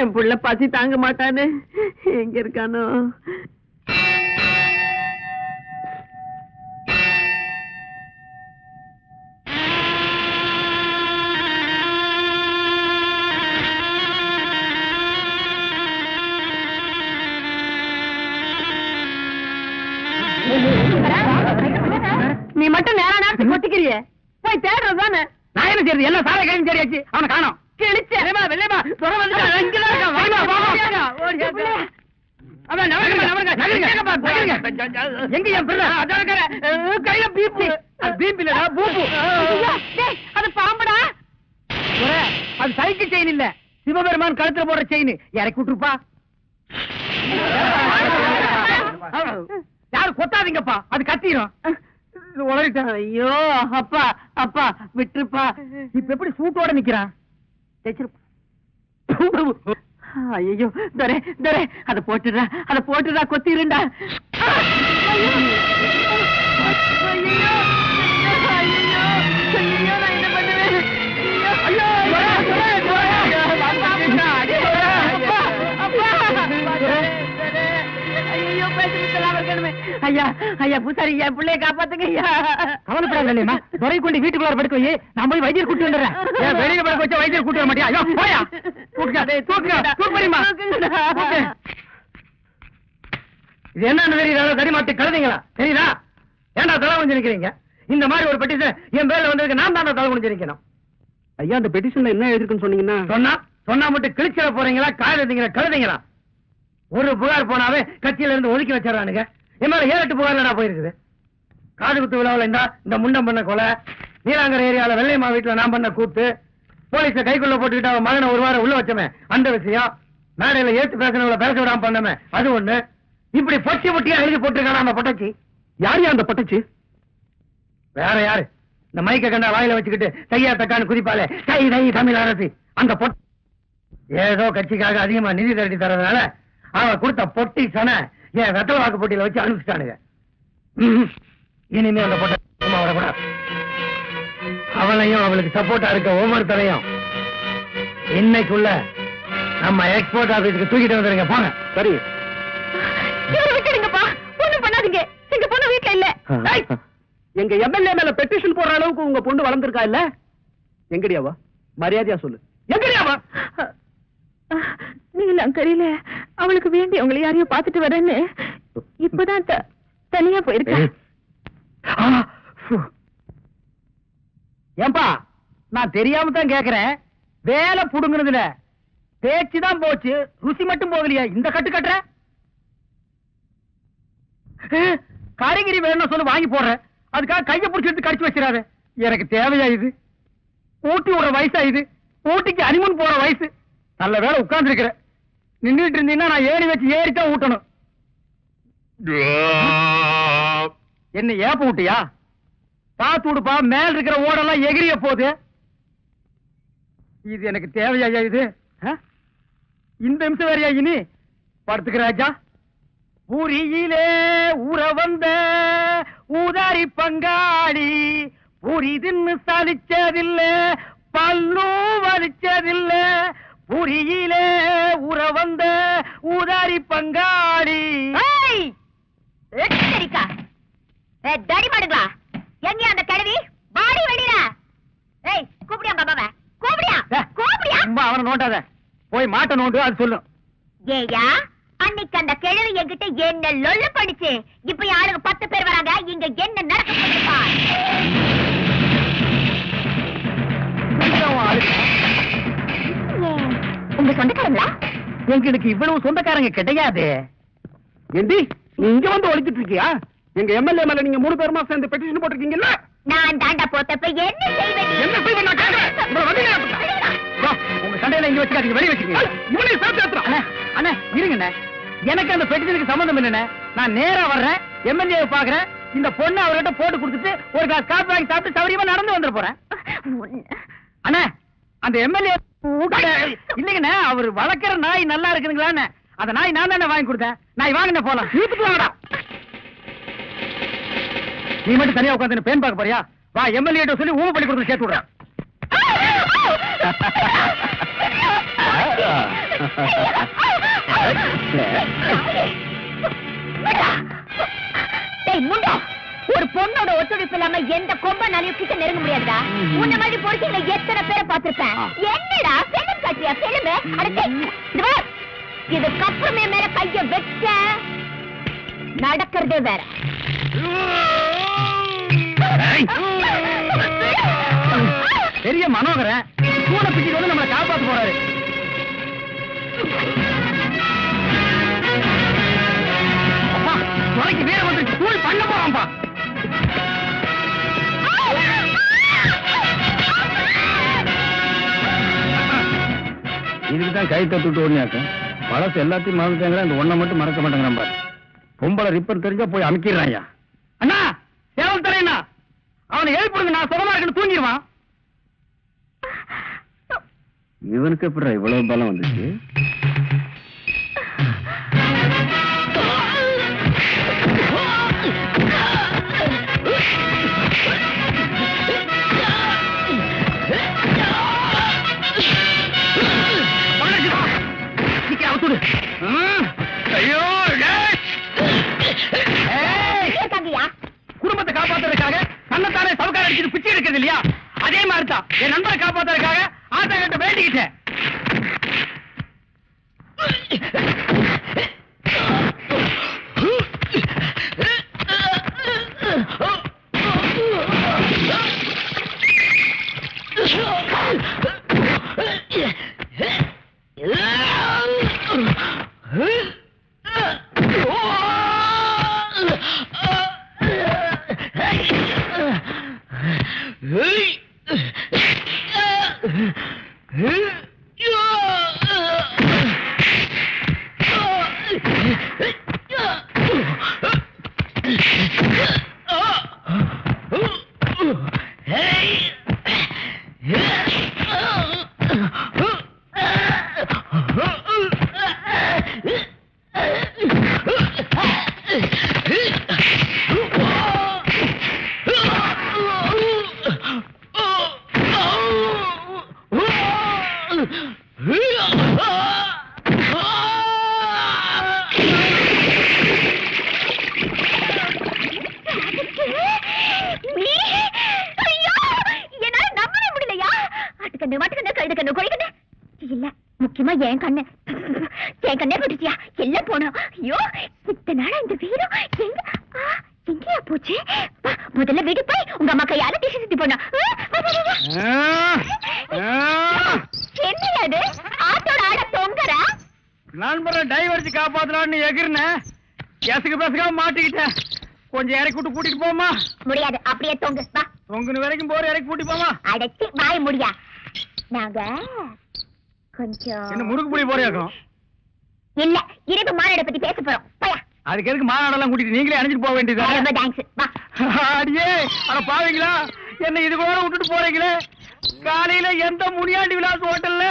என் புள்ள பசி தாங்க மாட்டானே. எங்க இருக்கானோ. நீ மட்டும் நேரம் நேரத்துக்கு கொத்திக்கிறியே போய் தேடுறது தானே நான் என்ன செய்யறது? எல்லாம் சாலை கழிஞ்சு தெரியாச்சு அவனை காணோம். அது சைக்கிள் செயின் இல்ல. சிவபெருமான் கழுத்துல போடுற செயின். இறக்கி விட்டுருப்பா. யாரும் கொத்தாதீங்கப்பா. அது கத்திரும். உளறிட்டேன் ஐயோ அப்பா அப்பா விட்டுருப்பா. இப்ப எப்படி சூட்டோட நிக்கிறான்? ஐயோ தரே தரே. அத போட்டுடா அத போட்டுடா கொத்திருண்டா ஐயோ ஐயா ஐயா பூசாரி பிள்ளைய காப்பாத்துங்க ஐயா. கவலைப்படாத இல்லையம்மா துறை கொண்டு வீட்டுக்குள்ளார படுக்க வை. நான் போய் வைத்தியர் கூட்டி வந்துடுறேன். ஏன் வெளியில படுக்க வச்சா வைத்தியர் கூட்டி வர மாட்டியா? ஐயோ போயா. தூக்குங்க தூக்குங்க தூக்கு முடியுமா தூக்கு. இது என்னன்னு தெரியுதா தடிமாட்டி கழுதிங்களா? தெரியுதா? ஏன்டா தலை குனிஞ்சு நிக்கிறீங்க? இந்த மாதிரி ஒரு பெட்டிஷன் என் பேர்ல வந்ததுக்கு நான் தான் தலை குனிஞ்சு நிக்கணும். ஐயா அந்த பெட்டிஷன்ல என்ன எழுதிருக்குன்னு சொன்னீங்கன்னா? சொன்னா சொன்னா மட்டும் கிழிச்சிட போறீங்களா? காயறீங்களா கழுதிங்களா? ஒரு புகார் போனாவே கட்சியில இருந்து ஒதுக்கி வச்சிடறானுங்க. மேல ஏழு எட்டு புகார் போயிருக்குது? காது குத்து விழாவில் இந்த இந்த முண்டம் பண்ண கொலை. நீலாங்கரை ஏரியால வெள்ளையம்மா வீட்டுல நான் பண்ண கூத்து. போலீஸ கைக்குள்ள போட்டுக்கிட்டு அவன் மகனை ஒரு வாரம் உள்ள வச்சமே. அந்த விஷயம். மேடையில ஏத்து பேசினவங்கள பேச விடாம பண்ணமே. அது ஒண்ணு. இப்படி பொட்டி பொட்டியா எழுதி போட்டிருக்கான அந்த பொட்டச்சி? யார் அந்த பட்டுச்சு? வேற யாரு? இந்த மைக்க கண்டா வாயில வச்சுக்கிட்டு தையா தக்கான்னு குதிப்பாலே தை தை தமிழ் அரசு. அந்த பொட் ஏதோ கட்சிக்காக அதிகமா நிதி திரட்டி தரதுனால அவ கொடுத்த பொட்டி சன என் வெத்தல வாக்கு போட்டியில வச்சு அனுப்பிச்சிட்டானுங்க. இனிமே அந்த பொட்டை சும்மா விடக்கூடாது. அவளையும் அவளுக்கு சப்போர்ட்டா இருக்க ஒவ்வொருத்தரையும் இன்னைக்குள்ள நம்ம எக்ஸ்போர்ட் ஆபீஸ்க்கு தூக்கிட்டு வந்துருங்க போங்க. சரி. விட்டுடுங்கப்பா. ஒண்ணும் பண்ணாதீங்க. எங்க பொண்ணு வீட்டுல இல்ல! எங்க எம்எல்ஏ மேல பெட்டிஷன் போடுற அளவுக்கு உங்க பொண்ணு வளர்ந்திருக்கா இல்ல? எங்கடியாவா? மரியாதையா சொல்லு. எங்கடியாவா? நீலங்கரையில அவளுக்கு வேண்டியவங்களை யாரையும் பாத்துட்டு வரேன்னு இப்பதான் தனியா போயிருக்கா. ஏன்பா நான் தெரியாம தான் கேக்குறேன். வேலை புடுங்குனதுல. பேச்சு தான் போச்சு. ருசி மட்டும் போகலையா. இந்த கட்டு கட்டுற? ஏ, காய்கறி வேணும்னு சொல்லி வாங்கி போடுறேன் அதுக்காக கையை பிடிச்சி கடிச்சு வச்சிடாத. எனக்கு தேவையா இது? ஊட்டி விடுற வயசா இது? ஊட்டிக்கு அனிமன் போற வயசு? நல்ல வேலை உட்கார்ந்து இருக்கிற நின்றுட்டு இருந்தீங்கன்னா நான் ஏறி வச்சு ஏறித்தான் ஊட்டணும். என்ன ஏப்ப விட்டியா பாத்து விடுப்பா மேல இருக்கிற ஓடெல்லாம் எகிரிய போகுது. இது எனக்கு தேவையா இது? இந்த நிமிஷம் வேறையா இனி? படுத்துக்கிற ராஜா. பூரியிலே ஊற வந்த ஊதாரி பங்காளி பூரி தின்னு சலிச்சதில்ல பல்லும் வலிச்சதில்ல பூரியிலே பங்காளி! எச்சரிக்கா. ஏ, தடி மாடுங்களா? எங்க அந்த கிழவி? பாடி வெளியில. ஏய் கூப்பிடியா அம்மாவை கூப்பிடியா? கூப்பிடியா? ரொம்ப அவனை நோண்டாத. போய் மாட்ட நோண்டு அது சொல்லும் ஏயா அன்னைக்கு அந்த கிழவி என்கிட்ட என்ன லொல்லு படிச்சு இப்ப யாருங்க பத்து பேர் வராங்க இங்க என்ன நடக்க போகுதுப்பா உங்க சொந்தக்காரங்களா? எங்களுக்கு இவ்வளவு சொந்தக்காரங்க கிடையாது. ஏண்டி நீ இங்க வந்து ஒழிச்சிட்டு இருக்கியா எங்க எம்எல்ஏ மேல நீங்க மூணு பேருமா சேர்ந்து பெட்டிஷன் போட்டிருக்கீங்கல்ல? நான் தாண்டா போத்தப்ப என்ன செய்வேன் நான்? யோ, உங்க சண்டையில இங்க வச்சுக்காதீங்க வெளிய வச்சுக்கீங்க. இவனை சேர்த்து ஏத்துறான். அண்ணே அண்ணே இருங்கண்ணே. எனக்கு அந்த பெட்டிஷனுக்கு சம்பந்தம் இல்லைண்ணே. நான் நேரா வர்றேன் எம்எல்ஏ பாக்குறேன் இந்த பொண்ணு அவர்கிட்ட போட்டு கொடுத்துட்டு ஒரு கிளாஸ் காப்பி வாங்கி சாப்பிட்டு சௌரியமா நடந்து வந்துட போறேன். அண்ணே அந்த எம்எல்ஏ இல்லைங்கண்ணே அவர் வளர்க்கிற நாய் நல்லா இருக்குதுங்களான்னு அந்த நாய் நான் தானே வாங்கி கொடுத்தேன் நாய் வாங்கின போலாம் வீட்டுக்கு வாடா நீ மட்டும் தனியா உட்காந்து பேன் பார்க்க போறியா வா எம்எல்ஏ சொல்லி ஊம பண்ணி கொடுத்து சேர்த்து விடுறேன் பொண்ணோட ஒத்துழைப்பு இல்லாம எந்த கொம்பனாலையும் கிட்ட நெருங்க முடியாதுடா. உன்ன மாதிரி பொறுக்கீங்கள எத்தனை பேரை பார்த்திருப்பேன்? என்னடா பிலிம் காட்டியா பிலிம் அடுத்து இதுக்கப்புறமே மேல கைய வச்ச நடக்கிறதே வேற. பெரிய மனோகரன் கூட பிடிச்சிட்டு வந்து நம்மளை காப்பாத்த போறாரு. துறைக்கு வீர வந்து கூல் பண்ண போறான்ப்பா. இதுக்கு தான் கை தட்டுட்டு ஓடினாக்க பழசு எல்லாத்தையும் மறந்துட்டாங்க இந்த ஒண்ணை மட்டும் மறக்க மாட்டேங்கிறான் பாரு. பொம்பளை ரிப்பர் தெரிஞ்சா போய் அமைக்கிறான் அண்ணா சேவல் தரேண்ணா அவனை எழுப்பிடுங்க நான் சுகமா இருக்குன்னு தூங்கிடுவான். இவனுக்கு எப்படி இவ்வளவு பலம் வந்துச்சு? காப்பாத்துறதுக்காக தன்னைத்தானே சவுக்கார அடிச்சுட்டு பிச்சை எடுக்கிறது இல்லையா? அதே மாதிரி தான் என் நண்பரை காப்பாத்துறதுக்காக ஆட்டா கிட்ட வேண்டிக்கிட்டேன். நீ Hey! கழுதுக்கண்ணு கோழிக்கண்ணு இல்ல முக்கியமா என் கண்ணு. என் கண்ணே போட்டுச்சியா எல்லாம் போனோம். ஐயோ இத்தனை நாளா இந்த வீரம் எங்க எங்கேயா போச்சு? முதல்ல வீட்டுக்கு போய் உங்க அம்மா கையால டிஷ் சுத்தி போனோம் என்ன அது ஆட்டோட ஆட தொங்குறா? நண்பரை டைவர்ச்சி காப்பாத்தலாம்னு எகிர்னேன் எசுக்கு பேசுக்காம மாட்டிக்கிட்டேன் கொஞ்சம் இறக்கி விட்டு கூட்டிட்டு போமா முடியாது அப்படியே தொங்கு. வா. வரைக்கும் போற இறக்கி கூட்டி போமா அடைச்சி வாய் முடியா. நாங்க கொஞ்சம் என்ன முறுக்கு புளி போறியாக்கும் இல்ல இரவு மாநாட பத்தி பேச போறோம். போயா அதுக்கு எதுக்கு மாநாடெல்லாம் கூட்டிட்டு நீங்களே அணைஞ்சிட்டு போக வேண்டியது ரொம்ப தேங்க்ஸ் வா. அடியே அட பாவீங்களா? என்ன இது கூட விட்டுட்டு போறீங்களே? காலையில எந்த முனியாண்டி விலாஸ் ஹோட்டல்ல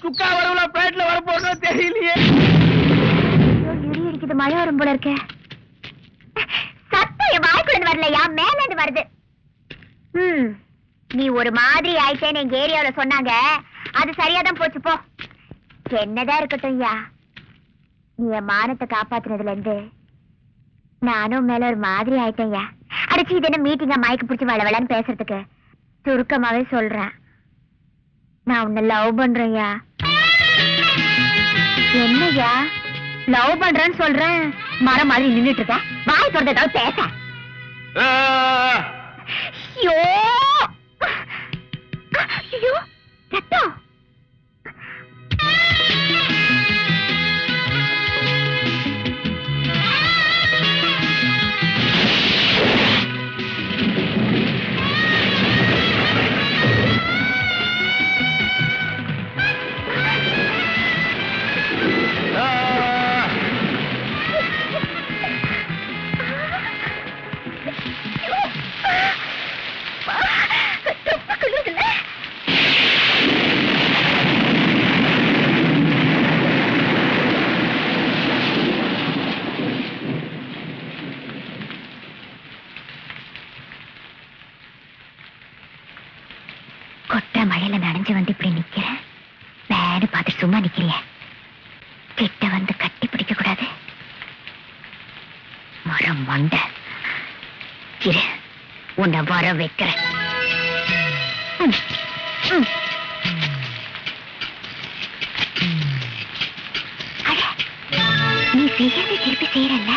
சுக்கா வரவுல பிளேட்ல வர போறோம் தெரியலையே. இடி இடிக்குது மழை வரும் போல இருக்க. சத்தம் என் வாய்க்குள்ள வரலையா? மேல இருந்து வருது. ம். நீ ஒரு மாதிரி ஆயிட்டேன்னு எங்க ஏரியாவுல சொன்னாங்க. அது சரியாதான் போச்சு போ. என்னதான் இருக்கட்டும் ஐயா. நீ என் மானத்தை காப்பாத்துனதுல இருந்து நானும் மேல ஒரு மாதிரி ஆயிட்டேன்யா அடிச்சு இது என்ன மீட்டிங்கா மயக்கு பிடிச்சி வள வளன்னு பேசுறதுக்கு. சுருக்கமாவே சொல்றேன். நான் உன்னை லவ் பண்றேன்யா என்னய்யா லவ் பண்றேன்னு சொல்றேன். மரம் மாதிரி நின்னுட்டு இருக்க. வாய் திறந்து ஏதாவது பேச. ஐயோ! ஐயோ ரத்தம் மரம் மண்டை இரு உன்னை வர வைக்கிறேன். நீ செய்யறது திருப்பி செய்யறல்ல?